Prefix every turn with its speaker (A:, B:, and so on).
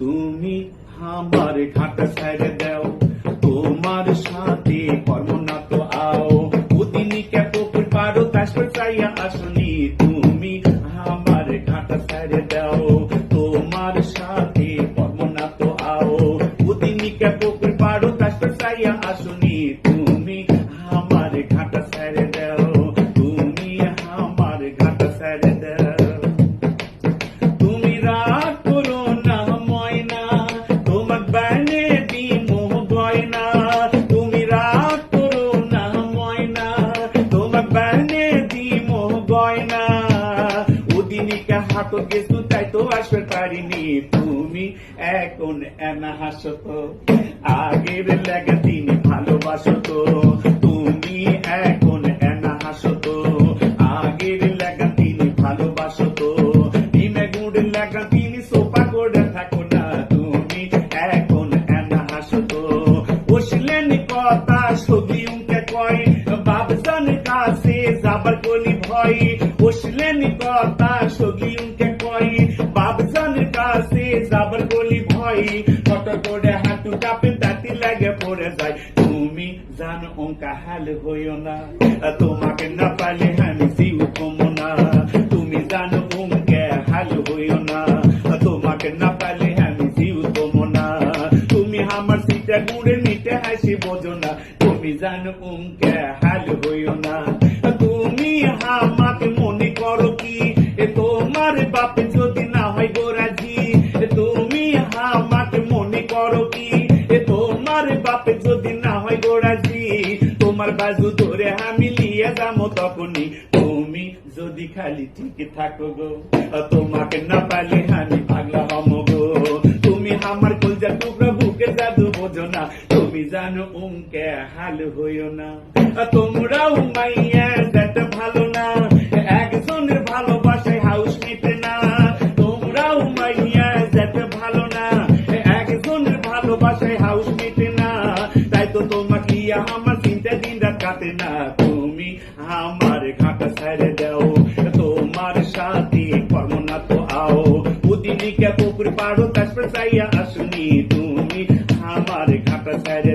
A: তুমি আমার ঘাটা ছেড়ে দাও, তোমার সাথে কর্ম তো আও। উদিনী কে পুকুর পারো তাসর চাইয়া আসনি, তুমি আমার ঘাটা ছেড়ে দাও, তোমার সাথে কর্ম তো আও। উদিনী কে পুকুর পারো তাসর চাইয়া আসনি, তুমি আমার ঘাটা ছেড়ে গয়না ওদিনিকে হাত গেছু তাই তো আসবে পারিনি। তুমি এখন এনা হাসো তো আগের লেগে তিনি ভালোবাসো তো তুমি এখন এনা হাসো তো আগের লেগা তিনি ভালোবাসো তো ডিমে গুড় লেগা তিনি সোফা করে থাকো না। তুমি এখন এনা হাসো তো বসলেন কথা সবই উনকে কয় বাবসান কাছে যাবার কলি ভয় বসলেন কথা সবই উনকে কয় কাছে যাবার কলি ভয়। ফট করে হাঁটু কাপে তাতি লাগে পড়ে যায়। তুমি জানো অঙ্কা হাল হইও না, তোমাকে না পালে আমি জিউ কমো তুমি জানো অঙ্কে হাল হইও না, তোমাকে না পালে আমি জিউ কমো তুমি আমার সিটা গুড়ে নিতে হাসি বোঝো না, তুমি জানো অঙ্কে হাল হইও না। তুমি আমাকে মনে করো কি? এ তোমার বাপে যদি না হয় গোরাজি তুমি আমাকে মনে করো কি? এ তোমার বাপে যদি না হয় গোরাজি তোমার বাজু ধরে আমি লিয়ে যাব তখনই। তুমি যদি খালি ঠিক থাকো গো, তোমাকে না পালে আমি পাগলা হম গো। তুমি জানো উমকে হাল হইও না। তোমরাও মাইয়া দেখ ভালো না। একজনের ভালোবাসায় হাউস নিতে না। তোমরাও মাইয়া দেখ ভালো না। একজনের ভালোবাসায় হাউস নিতে না। তাই তো তোমাকে আমার চিন্তা দিন রাত কাটে না। তুমি আমার ঘাটা ছেড়ে দাও। তোমার সাথে কর্ম না তো আও। উদিনীকে পুকুর পাড়ো তাসপর চাইয়া আসনি। তুমি আমার ঘাটা ছেড়ে